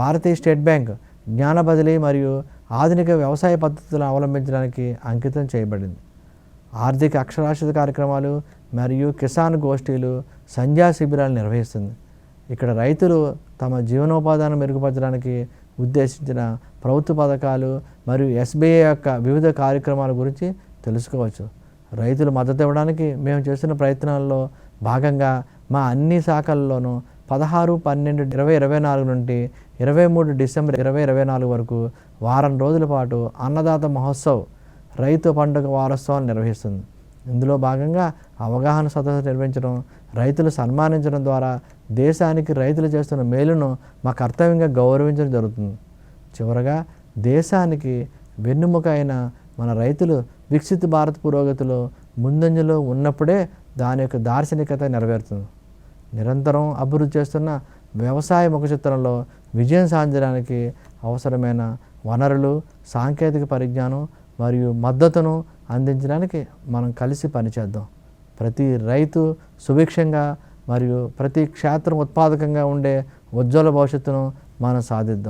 భారతీయ state bank జ్ఞాన బదిలీ మరియు ఆధునిక వ్యవసాయ పద్ధతులను అవలంబించడానికి అంకితం చేయబడింది. ఆర్థిక అక్షరాస్యత కార్యక్రమాలు మరియు కిసాన్ గోష్ఠీలు సంధ్యా శిబిరాలు నిర్వహిస్తుంది. ఇక్కడ రైతులు తమ జీవనోపాధాన్ని మెరుగుపరచడానికి ఉద్దేశించిన ప్రభుత్వ పథకాలు మరియు ఎస్బీఐ యొక్క వివిధ కార్యక్రమాల గురించి తెలుసుకోవచ్చు. రైతులు మద్దతు ఇవ్వడానికి మేము చేస్తున్న ప్రయత్నాల్లో భాగంగా మా అన్ని శాఖల్లోనూ పదహారు పన్నెండు ఇరవై ఇరవై నాలుగు నుండి ఇరవై మూడు డిసెంబర్ ఇరవై ఇరవై నాలుగు వరకు వారం రోజుల పాటు అన్నదాత మహోత్సవ్ రైతు పండుగ వారోత్సవం నిర్వహిస్తుంది. ఇందులో భాగంగా అవగాహన సదస్సు నిర్వహించడం రైతులు సన్మానించడం ద్వారా దేశానికి రైతులు చేస్తున్న మేలును మా కర్తవ్యంగా గౌరవించడం జరుగుతుంది. చివరగా దేశానికి వెన్నుముక అయిన మన రైతులు వికసిత భారత్ పురోగతిలో ముందంజలో ఉన్నప్పుడే దాని యొక్క దార్శనికత నెరవేరుతుంది. నిరంతరం అభివృద్ధి చేస్తున్న వ్యవసాయ ముఖ చిత్రంలో విజయం సాధించడానికి అవసరమైన వనరులు సాంకేతిక పరిజ్ఞానం మరియు మద్దతును అందించడానికి మనం కలిసి పనిచేద్దాం. ప్రతి రైతు సుభిక్షంగా మరియు ప్రతి క్షేత్రం ఉత్పాదకంగా ఉండే ఉజ్వల భవిష్యత్తును మనం సాధిద్దాం.